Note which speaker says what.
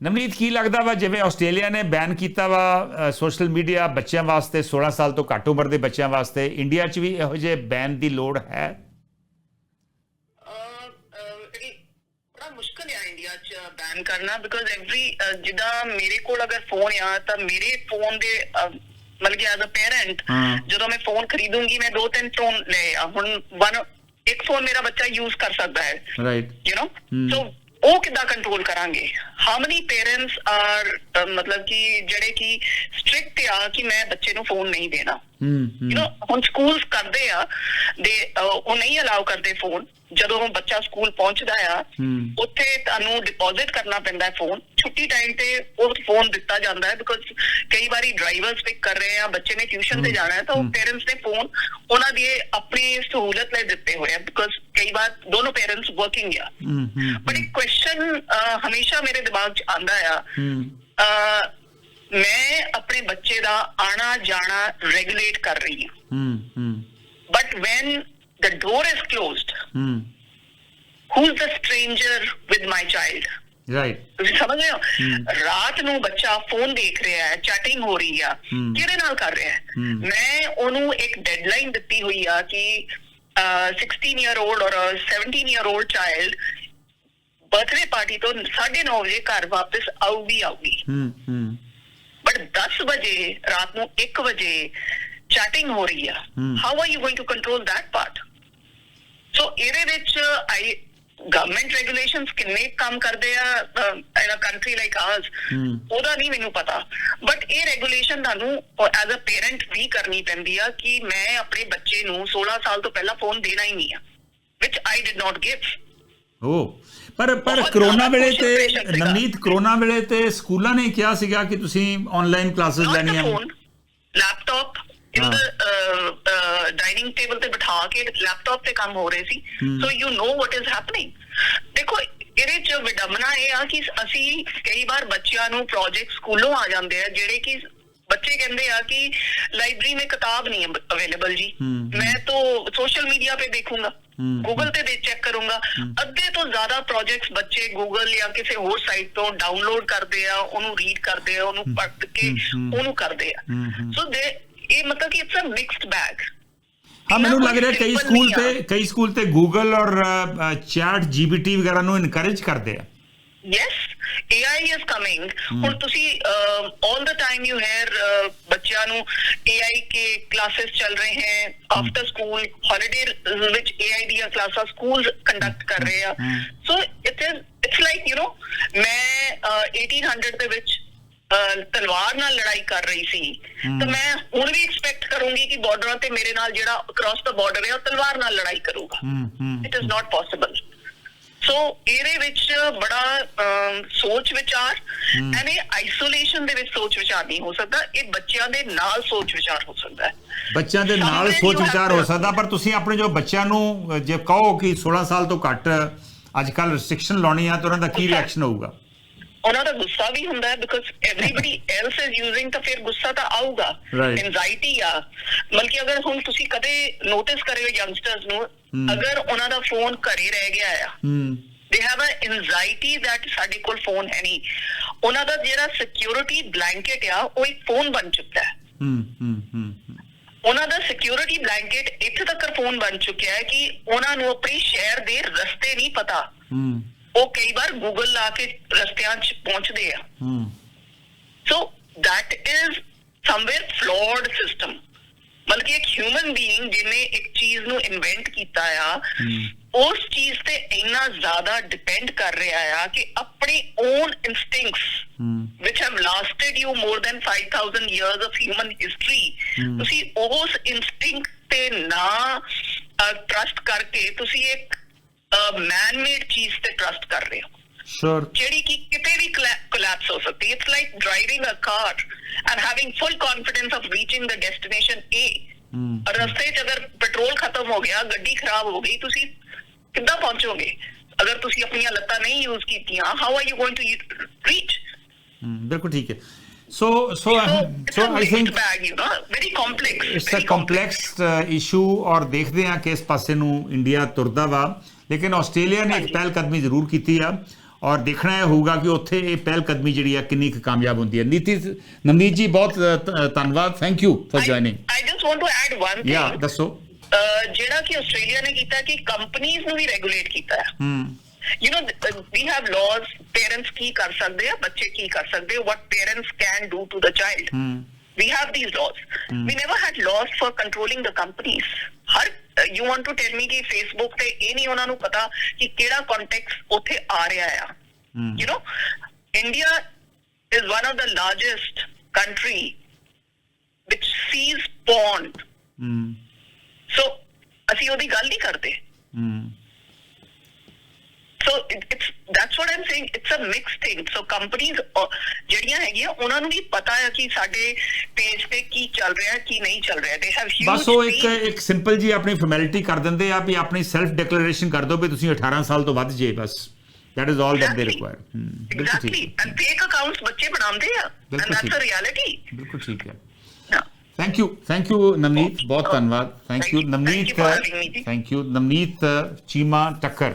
Speaker 1: ਨਵਨੀਤ ਕੀ ਲੱਗਦਾ ਵਾ? ਜਿਵੇਂ ਆਸਟ੍ਰੇਲੀਆ ਨੇ ਬੈਨ ਕੀਤਾ ਵਾ ਸੋਸ਼ਲ ਮੀਡੀਆ ਬੱਚਿਆਂ ਵਾਸਤੇ 16 ਸਾਲ ਤੋਂ ਘੱਟ ਉਮਰ ਦੇ ਬੱਚਿਆਂ ਵਾਸਤੇ ਇੰਡੀਆ 'ਚ ਵੀ ਇਹੋ ਜਿਹੇ ਬੈਨ ਦੀ ਲੋੜ ਹੈ?
Speaker 2: ਬੈਨ ਕਰਨਾ ਬਿਕੋਜ਼ ਐਵਰੀ ਜਿੱਦਾਂ ਮੇਰੇ ਕੋਲ ਅਗਰ ਫੋਨ ਆ ਤਾਂ ਮੇਰੇ ਫੋਨ ਦੇ ਮਤਲਬ ਕਿ ਐਜ਼ ਅ ਪੇਰੈਂਟ। ਜਦੋਂ ਮੈਂ ਫੋਨ ਖਰੀਦੂੰਗੀ ਮੈਂ ਦੋ ਤਿੰਨ ਫੋਨ ਲੈ ਹੁਣ ਵਨ ਇੱਕ ਫੋਨ ਮੇਰਾ ਬੱਚਾ ਯੂਜ਼ ਕਰ ਸਕਦਾ ਹੈ।
Speaker 1: Right
Speaker 2: you know. ਸੋ ਉਹ ਕਿੱਦਾਂ ਕੰਟਰੋਲ ਕਰਾਂਗੇ? ਹਾਊ ਮਨੀ ਪੇਰੈਂਟਸ ਆਰ ਮਤਲਬ ਕਿ ਜਿਹੜੇ ਕਿ ਸਟ੍ਰਿਕਟ ਆ ਕਿ ਮੈਂ ਬੱਚੇ ਨੂੰ ਫੋਨ ਨਹੀਂ ਦੇਣਾ?
Speaker 1: ਹੂੰ
Speaker 2: ਯੂ نو ਹੁਣ ਸਕੂਲਸ ਕਰਦੇ ਆ ਦੇ ਉਹ ਨਹੀਂ ਅਲਾਉ ਕਰਦੇ ਫੋਨ ਜਦੋਂ ਬੱਚਾ ਸਕੂਲ ਪਹੁੰਚਦਾ ਆ। ਉੱਥੇ ਤੁਹਾਨੂੰ ਡਿਪੋਜ਼ਿਟ ਕਰਨਾ ਪੈਂਦਾ ਹੈ ਫੋਨ ਛੁੱਟੀ ਟਾਈਮ ਤੇ ਉਹ ਫੋਨ ਦਿੱਤਾ ਜਾਂਦਾ ਹੈ ਬਿਕੋਜ਼ ਕਈ ਵਾਰੀ ਡਰਾਈਵਰਸ ਪਿਕ ਕਰ ਰਹੇ ਆ ਬੱਚੇ ਨੇ ਟਿਊਸ਼ਨ ਤੇ ਜਾਣਾ ਹੈ ਤਾਂ ਉਹ ਪੇਰੈਂਟਸ ਨੇ ਫੋਨ ਉਹਨਾਂ ਦੀ ਆਪਣੀ ਸਹੂਲਤ ਲਈ ਦਿੱਤੇ ਹੋਏ ਆ ਬਿਕੋਜ਼ ਕਈ ਵਾਰ ਦੋਨੋਂ ਪੇਰੈਂਟਸ ਵਰਕਿੰਗ ਆ
Speaker 1: ਹੂੰ ਹੂੰ
Speaker 2: ਬਟ ਇੱਕ ਕੁਐਸਚਨ ਹਮੇਸ਼ਾ ਮੇਰੇ ਦਿਮਾਗ 'ਚ ਆਂਦਾ ਆ
Speaker 1: ਹੂੰ
Speaker 2: ਅਹ, ਮੈਂ ਆਪਣੇ ਬੱਚੇ ਦਾ ਆਣਾ ਜਾਣਾ ਰੈਗੂਲੇਟ ਕਰ ਰਹੀ ਹਾਂ But when the door is closed,
Speaker 1: ਹੂੰ
Speaker 2: who's the stranger with my child?
Speaker 1: Right
Speaker 2: ਤੁਸੀਂ ਸਮਝ ਰਹੇ ਹੋ ਰਾਤ ਨੂੰ ਬੱਚਾ ਫੋਨ ਦੇਖ ਰਿਹਾ ਹੈ ਚੈਟਿੰਗ ਹੋ ਰਹੀ ਆ। ਕਿਹਦੇ ਨਾਲ ਕਰ ਰਿਹਾ ਹੈ। ਮੈਂ ਉਹਨੂੰ ਇੱਕ ਡੈਡਲਾਈਨ ਦਿੱਤੀ ਹੋਈ ਆ ਕਿ ਅਹ, 16 ਇਅਰ 올ਡ ਔਰ 17 year old child birthday party ਤੋਂ 9:30 ਵਜੇ ਘਰ ਵਾਪਸ ਆਊਗੀ ਆਊਗੀ।
Speaker 1: ਹੂੰ ਹੂੰ।
Speaker 2: ਬਟ 10 ਵਜੇ ਰਾਤ ਨੂੰ 1 ਵਜੇ ਚੈਟਿੰਗ ਹੋ ਰਹੀ ਆ. How are you going to control that part so ਇਹਦੇ ਵਿੱਚ ਆਈ ਗਵਰਨਮੈਂਟ ਰੈਗੂਲੇਸ਼ਨਸ ਕਿੰਨੇ ਕੰਮ ਕਰਦੇ ਆ in a country like
Speaker 1: Hmm.
Speaker 2: ਉਹਦਾ ਨਹੀਂ ਮੈਨੂੰ ਪਤਾ ਬਟ ਇਹ ਰੈਗੂਲੇਸ਼ਨ ਤੁਹਾਨੂੰ ਐਜ਼ ਅ ਪੇਰੈਂਟ ਵੀ ਕਰਨੀ ਪੈਂਦੀ ਆ ਕਿ ਮੈਂ ਆਪਣੇ ਬੱਚੇ ਨੂੰ 16 ਸਾਲ ਤੋਂ ਪਹਿਲਾਂ ਫੋਨ ਦੇਣਾ ਹੀ ਨਹੀਂ ਆ which I did not give
Speaker 1: ਓ ਪਰ ਪਰ ਕਰੋਨਾ ਵੇਲੇ ਤੇ। ਨਵਨੀਤ ਕਰੋਨਾ ਵੇਲੇ ਤੇ ਸਕੂਲਾਂ ਨੇ ਕਿਹਾ ਸੀਗਾ ਕਿ ਤੁਸੀਂ ਆਨਲਾਈਨ ਕਲਾਸਿਸ ਲੈਣੀਆਂ
Speaker 2: phone, ਜਿਹਨੂੰ ਡਾਈਨਿੰਗ ਟੇਬਲ ਤੇ ਬਿਠਾ ਕੇ ਲੈਪਟਾਪ ਤੇ ਕੰਮ ਹੋ ਰਹੇ ਸੀ। So you know what is happening ਦੇਖੋ ਇਹਦੇ ਚ ਵਿਡੰਬਨਾ ਇਹ ਆ ਕਿ ਅਸੀਂ ਕਈ ਵਾਰ ਬੱਚਿਆਂ ਨੂੰ ਪ੍ਰੋਜੈਕਟ ਸਕੂਲੋਂ ਆ ਜਾਂਦੇ ਆ ਜਿਹੜੇ ਕਿ ਬੱਚੇ ਕਹਿੰਦੇ ਆ ਕਿ ਲਾਇਬ੍ਰੇਰੀ ਮੇ ਕਿਤਾਬ ਨਹੀਂ
Speaker 1: ਅਵੇਲੇਬਲ
Speaker 2: ਜੀ। ਮੈਂ ਤਾਂ ਸੋਸ਼ਲ ਮੀਡੀਆ ਤੇ
Speaker 1: ਦੇਖੂੰਗਾ
Speaker 2: ਗੂਗਲ ਤੇ ਦੇ ਚੈੱਕ ਕਰੂੰਗਾ। ਅੱਧੇ ਤੋਂ ਜ਼ਿਆਦਾ ਪ੍ਰੋਜੈਕਟਸ ਬੱਚੇ ਗੂਗਲ ਜਾਂ ਕਿਸੇ ਹੋਰ ਸਾਈਟ ਤੋਂ ਡਾਊਨਲੋਡ ਕਰਦੇ ਆ ਉਹਨੂੰ ਰੀਡ ਕਰਦੇ ਆ ਉਹਨੂੰ ਪੜ੍ਹ ਕੇ ਉਹਨੂੰ ਕਰਦੇ ਆ। ਸੋ ਦੇ ਇਹ ਮਤਲਬ ਕਿ ਇਟਸ ਅ ਮਿਕਸਡ ਬੈਗ
Speaker 1: ਹਾਂ ਮੈਨੂੰ ਲੱਗ ਰਿਹਾ ਕਈ ਸਕੂਲ ਤੇ ਕਈ ਸਕੂਲ ਤੇ ਗੂਗਲ ਔਰ ਚੈਟ ਜੀਬੀਟੀ ਵਗੈਰਾ ਨੂੰ ਇਨਕਰੇਜ ਕਰਦੇ ਆ।
Speaker 2: ਯੈਸ AI is coming ਹੁਣ ਤੁਸੀਂ all the time you hear ਬੱਚਿਆਂ ਨੂੰ AI ਕੇ ਕਲਾसेस ਚੱਲ ਰਹੇ ਹੈ। ਆਫਟਰ ਸਕੂਲ ਹੌਲੀਡੇ ਵਿੱਚ AI ਦੀਆਂ ਕਲਾਸਾਂ ਸਕੂਲ ਕੰਡਕਟ ਕਰ ਰਹੇ ਆ। So it is it's like you know ਮੈਂ 1800 ਦੇ ਵਿੱਚ ਤਲਵਾਰ ਨਾਲ ਲੜਾਈ ਕਰ ਰਹੀ ਸੀ। ਤਾਂ ਮੈਂ ਹੁਣ ਵੀ ਐਕਸਪੈਕਟ ਕਰੂੰਗੀ ਕਿ ਬਾਰਡਰਾਂ ਤੇ ਮੇਰੇ ਨਾਲ ਜਿਹੜਾ ਅਕ੍ਰੋਸ ਦਾ ਬਾਰਡਰ ਹੈ ਉਹ ਤਲਵਾਰ ਨਾਲ ਲੜਾਈ ਕਰੂਗਾ। It is not possible so ਇਹਦੇ ਵਿੱਚ ਬੜਾ ਸੋਚ ਵਿਚਾਰ ਇਹ ਆਈਸੋਲੇਸ਼ਨ ਦੇ ਵਿੱਚ ਸੋਚ ਵਿਚਾਰ ਨਹੀਂ ਹੋ ਸਕਦਾ। ਇਹ ਬੱਚਿਆਂ ਦੇ ਨਾਲ ਸੋਚ ਵਿਚਾਰ ਹੋ ਸਕਦਾ ਹੈ।
Speaker 1: ਬੱਚਿਆਂ ਦੇ ਨਾਲ ਸੋਚ ਵਿਚਾਰ ਹੋ ਸਕਦਾ ਪਰ ਤੁਸੀਂ ਆਪਣੇ ਜੋ ਬੱਚਿਆਂ ਨੂੰ ਜੇ ਕਹੋ ਕਿ 16 ਸਾਲ ਤੋਂ ਘੱਟ ਅੱਜ ਕੱਲ ਰੈਸਟ੍ਰਿਕਸ਼ਨ ਲਾਉਣੀ ਆ ਤਾਂ ਉਹਨਾਂ ਦਾ ਕੀ। ਰਿਐਕਸ਼ਨ ਹੋਊਗਾ?
Speaker 2: ਉਹਨਾਂ ਦਾ ਗੁੱਸਾ ਵੀ ਹੁੰਦਾ ਹੈ because everybody else is using ਤਾਂ ਫਿਰ ਗੁੱਸਾ ਤਾਂ ਆਊਗਾ. ਐਂਜ਼ਾਈਟੀ ਆ। ਬਲਕਿ ਅਗਰ ਹੁਣ ਤੁਸੀਂ ਕਦੇ ਨੋਟਿਸ ਕਰਿਓ ਯੰਗਸਟਰਸ ਨੂੰ ਅਗਰ ਉਹਨਾਂ ਦਾ ਫੋਨ ਘਰੇ ਰਹਿ ਗਿਆ ਆ they have a anxiety that ਸਾਡੇ ਕੋਲ ਫੋਨ ਹੈ ਨਹੀਂ। ਉਹਨਾਂ ਦਾ ਜਿਹੜਾ ਸਿਕਿਉਰਿਟੀ ਬਲੈਂਕਟ ਆ ਉਹ ਇੱਕ ਫੋਨ ਬਣ ਚੁੱਕਾ ਹੈ।
Speaker 1: ਹੂੰ ਹੂੰ ਹੂੰ ਹੂੰ।
Speaker 2: ਉਹਨਾਂ ਦਾ ਸਿਕਿਉਰਿਟੀ ਬਲੈਂਕਟ ਇੱਥੇ ਤੱਕ ਫੋਨ ਬਣ ਚੁੱਕਿਆ ਹੈ ਕਿ ਉਹਨਾਂ ਨੂੰ ਆਪਣੀ ਸ਼ਹਿਰ ਦੇ ਰਸਤੇ ਨਹੀਂ ਪਤਾ।
Speaker 1: ਹੂੰ।
Speaker 2: ਉਹ ਕਈ ਵਾਰ ਗੂਗਲ ਲਾ ਕੇ ਰਸਤਿਆਂ 'ਚ ਪਹੁੰਚਦੇ ਆ।
Speaker 1: ਹੂੰ।
Speaker 2: So that is somewhere flawed system ਮਤਲਬ ਕਿ ਇੱਕ ਹਿਊਮਨ ਬੀਇੰਗ ਜਿਹਨੇ ਇੱਕ ਚੀਜ਼ ਨੂੰ ਇਨਵੈਂਟ ਕੀਤਾ ਆ ਉਸ ਚੀਜ਼ ਤੇ ਇੰਨਾ ਜ਼ਿਆਦਾ ਡਿਪੈਂਡ ਕਰ ਰਿਹਾ ਆ ਕਿ ਆਪਣੇ own instincts which have lasted you more than 5000 years of human history ਤੁਸੀਂ ਉਸ ਇਨਸਟਿੰਕਟ ਤੇ ਨਾ ਟਰਸਟ ਕਰਕੇ ਤੁਸੀਂ ਇੱਕ ਮੈਨ ਮੇਡ ਚੀਜ਼ ਤੇ ਟਰਸਟ ਕਰ ਰਹੇ ਹੋ।
Speaker 1: ਸ਼ੋਰ
Speaker 2: ਜਿਹੜੀ ਕਿ ਕਿਤੇ ਵੀ ਕੋਲੈਪਸ ਹੋ ਸਕਦੀ it's like driving a car and having full confidence of reaching the destination ਔਰ ਰਸਤੇ 'ਚ ਅਗਰ ਪੈਟਰੋਲ ਖਤਮ ਹੋ ਗਿਆ ਗੱਡੀ ਖਰਾਬ ਹੋ ਗਈ ਤੁਸੀਂ ਕਿੱਦਾਂ ਪਹੁੰਚੋਗੇ? ਅਗਰ ਤੁਸੀਂ ਆਪਣੀਆਂ ਲੱਤਾਂ ਨਹੀਂ ਯੂਜ਼ ਕੀਤੀਆਂ how are you going to reach
Speaker 1: ਬਿਲਕੁਲ ਠੀਕ ਹੈ।
Speaker 2: So it's
Speaker 1: so
Speaker 2: a
Speaker 1: I
Speaker 2: mixed
Speaker 1: think
Speaker 2: bag, you know, very complex.
Speaker 1: It's a
Speaker 2: very
Speaker 1: complex issue ਔਰ ਦੇਖਦੇ ਹਾਂ ਕਿ ਇਸ ਪਾਸੇ ਨੂੰ ਇੰਡੀਆ ਤੁਰਦਾ ਵਾ ਲੇਕਿਨ ਆਸਟ੍ਰੇਲੀਆ ਨੇ ਇੱਕ ਪਹਿਲ ਕਦਮੀ ਜ਼ਰੂਰ ਕੀਤੀ ਆ ਔਰ ਦੇਖਣਾ ਇਹ ਹੋਊਗਾ ਕਿ ਉੱਥੇ ਇਹ ਪਹਿਲ ਕਦਮੀ ਜਿਹੜੀ ਹੈ ਕਿੰਨੀ ਕੁ ਕਾਮਯਾਬ ਹੁੰਦੀ ਹੈ ਨੀਤੀ ਨਵਨੀਤ ਜੀ ਬਹੁਤ ਧੰਨਵਾਦ thank you for joining
Speaker 2: I just want to add one thing.
Speaker 1: ਯਾ ਦੱਸੋ।
Speaker 2: ਅਹ ਜਿਹੜਾ ਕਿ ਆਸਟ੍ਰੇਲੀਆ ਨੇ ਕੀਤਾ ਕਿ ਕੰਪਨੀਆਂ ਨੂੰ ਵੀ ਰੈਗੂਲੇਟ ਕੀਤਾ ਹੈ।
Speaker 1: ਹੂੰ।
Speaker 2: You know we have laws parents ਕੀ ਕਰ ਸਕਦੇ ਆ ਬੱਚੇ ਕੀ ਕਰ ਸਕਦੇ parents can do to the child
Speaker 1: ਹੂੰ
Speaker 2: we have these laws we never had laws for controlling the companies Har you want to tell me ਕਿ facebook ਤੇ ਇਹ ਨਹੀਂ ਉਹਨਾਂ ਨੂੰ ਪਤਾ ਕਿ ਕਿਹੜਾ ਕੰਟੈਕਸਟ ਉੱਥੇ ਆ ਰਿਹਾ ਆ know india is one of the largest country which sees porn
Speaker 1: ਹੂੰ
Speaker 2: so ਅਸੀਂ ਉਹਦੀ ਗੱਲ ਨਹੀਂ ਕਰਦੇ it, it's that's what I'm saying. It's a mixed thing. So companies uh, ਜਿਹੜੀਆਂ ਹੈਗੀਆਂ ਉਹਨਾਂ ਨੂੰ ਵੀ ਪਤਾ ਹੈ ਕਿ ਸਾਡੇ ਪੇਜ ਤੇ ਕੀ ਚੱਲ ਰਿਹਾ ਕੀ ਨਹੀਂ ਚੱਲ ਰਿਹਾ they have huge
Speaker 1: ਬਸ ਉਹ ਇੱਕ. ਇੱਕ ਸਿੰਪਲ ਜੀ ਆਪਣੀ ਫਾਰਮੈਲਿਟੀ ਕਰ ਦਿੰਦੇ ਆ ਵੀ ਆਪਣੀ ਸੈਲਫ ਡਿਕਲੇਰੇਸ਼ਨ ਕਰ ਦਿਓ ਵੀ ਤੁਸੀਂ 18 ਸਾਲ ਤੋਂ ਵੱਧ ਜੇ ਬਸ ਦੈਟ ਇਜ਼ ਆਲ ਦੈਟ ਦੇ
Speaker 2: Exactly.
Speaker 1: ਰਿਕੁਆਇਰ ਬਿਲਕੁਲ
Speaker 2: exactly
Speaker 1: ਠੀਕ
Speaker 2: and fake accounts ਬੱਚੇ ਬਣਾਉਂਦੇ ਆ and that's a reality
Speaker 1: ਬਿਲਕੁਲ ਠੀਕ ਹੈ. Thank you thank you Navneet ਬਹੁਤ. ਧੰਨਵਾਦ thank
Speaker 2: Thank
Speaker 1: you
Speaker 2: ji.
Speaker 1: Thank you Navneet Cheema ਟੱਕਰ